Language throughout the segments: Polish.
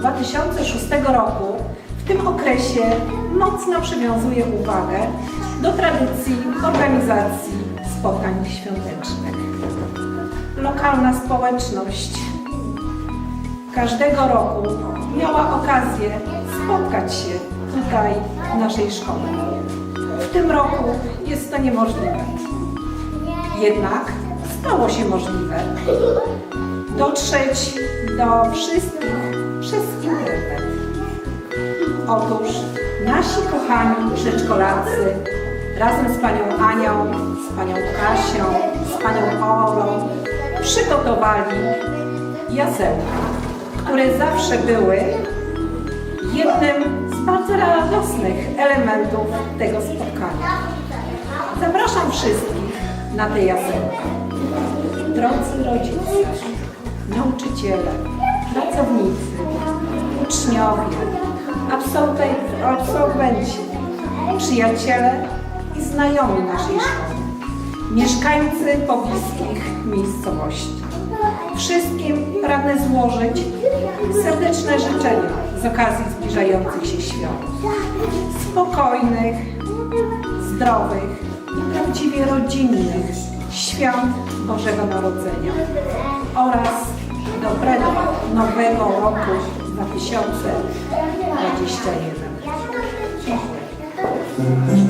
2006 roku w tym okresie mocno przywiązuje uwagę do tradycji organizacji spotkań świątecznych. Lokalna społeczność każdego roku miała okazję spotkać się tutaj w naszej szkole. W tym roku jest to niemożliwe. Jednak stało się możliwe dotrzeć do wszystkich przez internet. Otóż nasi kochani przedszkolacy razem z panią Anią, z panią Kasią, z panią Olą przygotowali jasełka, które zawsze były jednym z bardzo radosnych elementów tego spotkania. Zapraszam wszystkich na te jasełka. Drodzy rodzice, nauczyciele, pracownicy, uczniowie, absolwenci, przyjaciele i znajomi naszej szkoły, mieszkańcy pobliskich miejscowości. Wszystkim pragnę złożyć serdeczne życzenia z okazji zbliżających się świąt. Spokojnych, zdrowych i prawdziwie rodzinnych świąt Bożego Narodzenia oraz dobrego nowego roku 2021.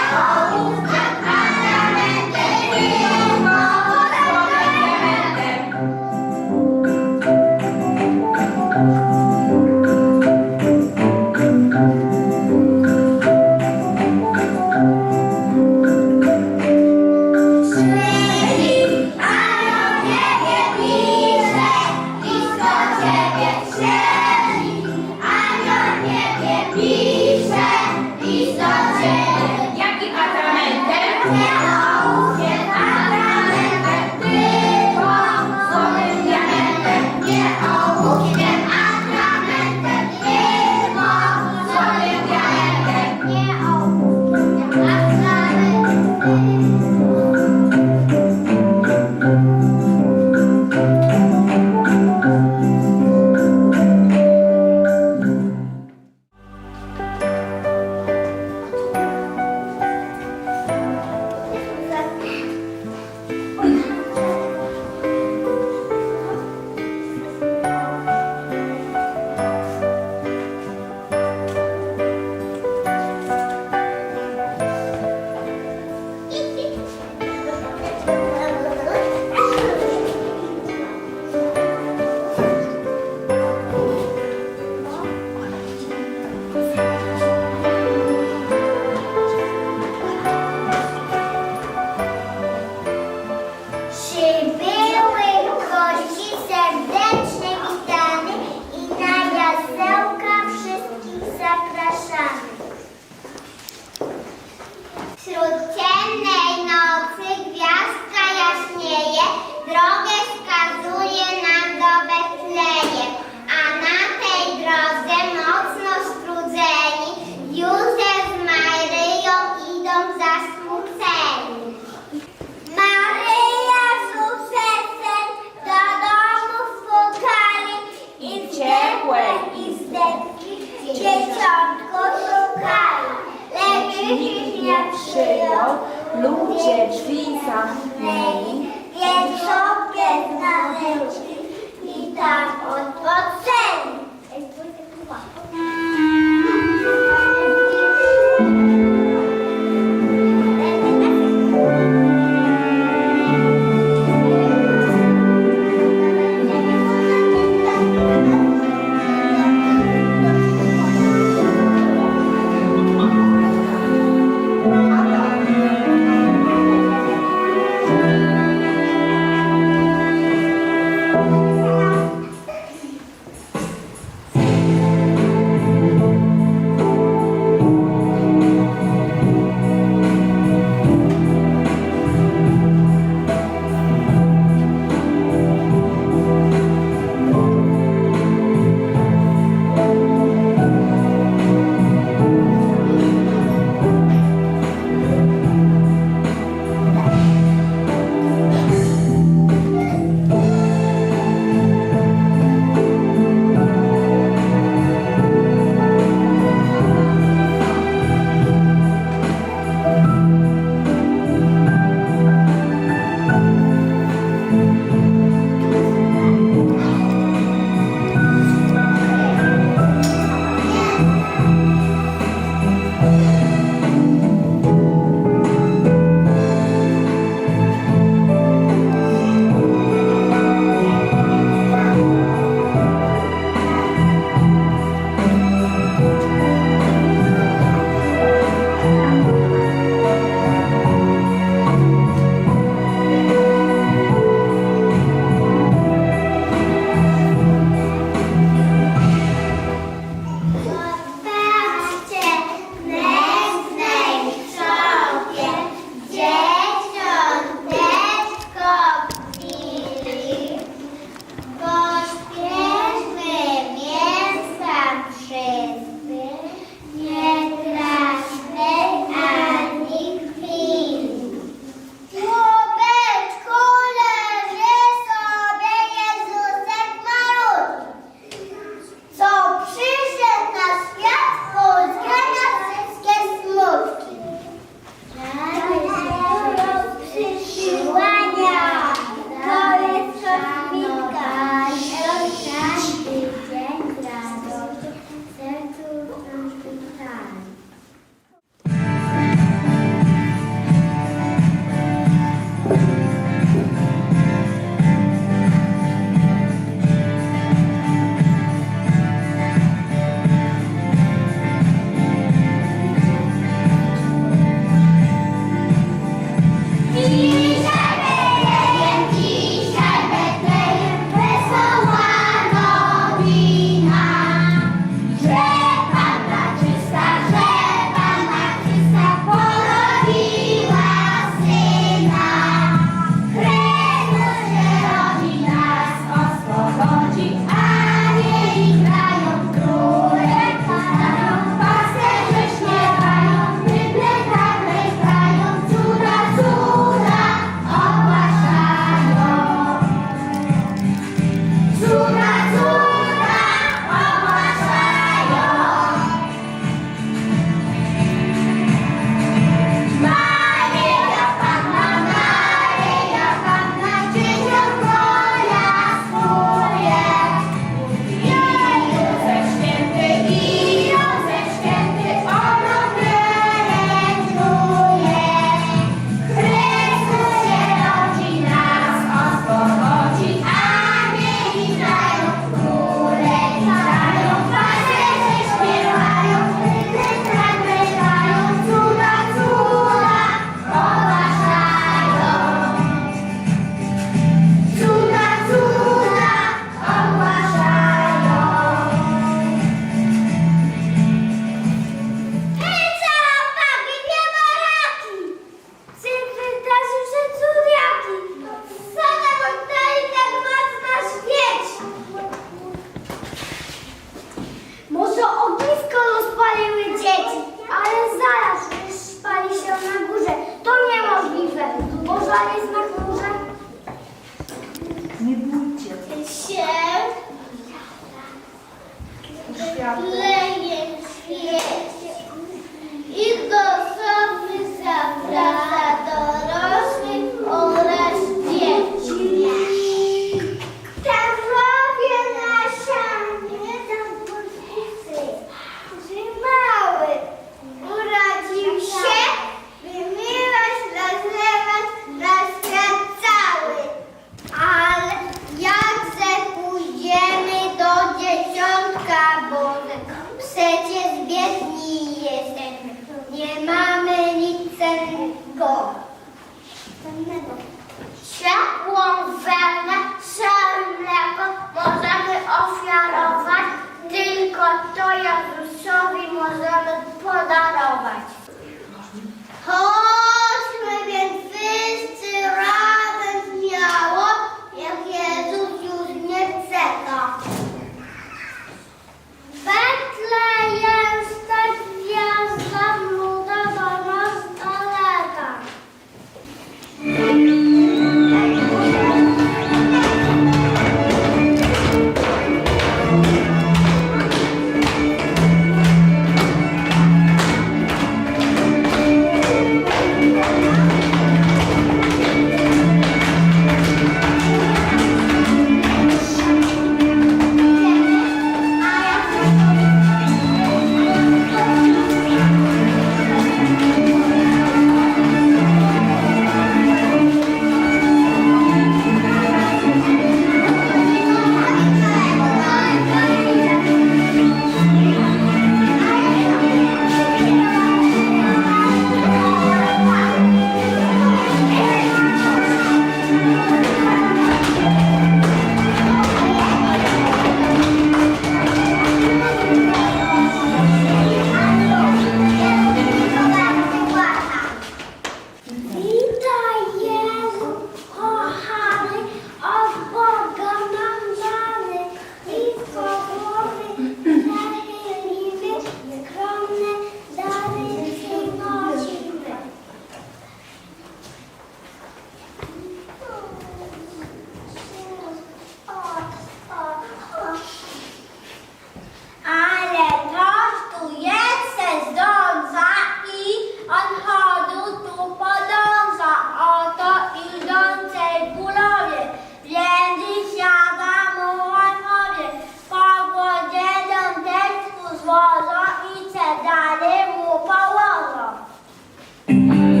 Mm-hmm.